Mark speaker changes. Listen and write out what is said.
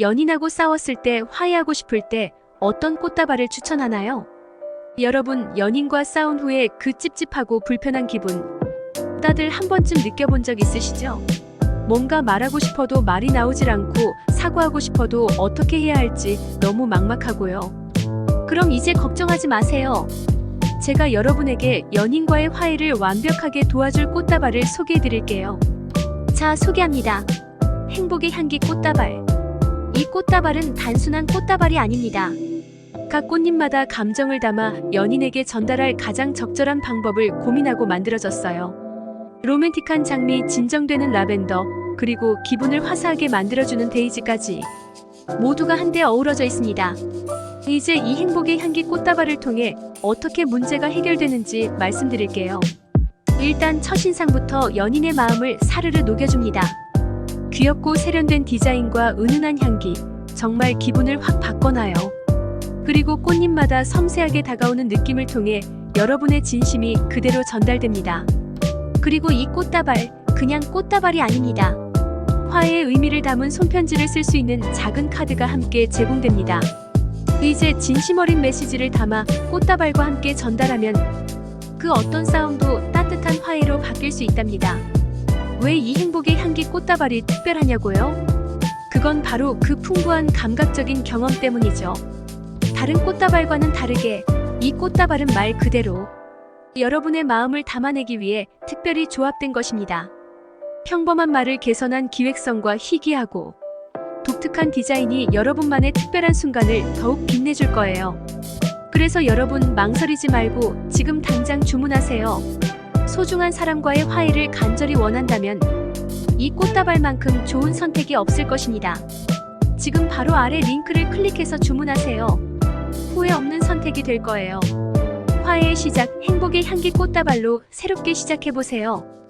Speaker 1: 연인하고 싸웠을 때 화해하고 싶을 때 어떤 꽃다발을 추천하나요? 여러분, 연인과 싸운 후에 그 찝찝하고 불편한 기분, 다들 한 번쯤 느껴본 적 있으시죠? 뭔가 말하고 싶어도 말이 나오질 않고 사과하고 싶어도 어떻게 해야 할지 너무 막막하고요. 그럼 이제 걱정하지 마세요. 제가 여러분에게 연인과의 화해를 완벽하게 도와줄 꽃다발을 소개해 드릴게요. 자, 소개합니다. 행복의 향기 꽃다발. 이 꽃다발은 단순한 꽃다발이 아닙니다. 각 꽃잎마다 감정을 담아 연인에게 전달할 가장 적절한 방법을 고민하고 만들어졌어요. 로맨틱한 장미, 진정되는 라벤더, 그리고 기분을 화사하게 만들어주는 데이지까지 모두가 한데 어우러져 있습니다. 이제 이 행복의 향기 꽃다발을 통해 어떻게 문제가 해결되는지 말씀드릴게요. 일단 첫인상부터 연인의 마음을 사르르 녹여줍니다. 귀엽고 세련된 디자인과 은은한 향기, 정말 기분을 확 바꿔놔요. 그리고 꽃잎마다 섬세하게 다가오는 느낌을 통해 여러분의 진심이 그대로 전달됩니다. 그리고 이 꽃다발, 그냥 꽃다발이 아닙니다. 화해의 의미를 담은 손편지를 쓸 수 있는 작은 카드가 함께 제공됩니다. 이제 진심 어린 메시지를 담아 꽃다발과 함께 전달하면 그 어떤 싸움도 따뜻한 화해로 바뀔 수 있답니다. 왜 이 행복의 향기 꽃다발이 특별하냐고요? 그건 바로 그 풍부한 감각적인 경험 때문이죠. 다른 꽃다발과는 다르게 이 꽃다발은 말 그대로 여러분의 마음을 담아내기 위해 특별히 조합된 것입니다. 평범한 말을 개선한 기획성과 희귀하고 독특한 디자인이 여러분만의 특별한 순간을 더욱 빛내줄 거예요. 그래서 여러분 망설이지 말고 지금 당장 주문하세요. 소중한 사람과의 화해를 간절히 원한다면 이 꽃다발만큼 좋은 선택이 없을 것입니다. 지금 바로 아래 링크를 클릭해서 주문하세요. 후회 없는 선택이 될 거예요. 화해의 시작, 행복의 향기 꽃다발로 새롭게 시작해보세요.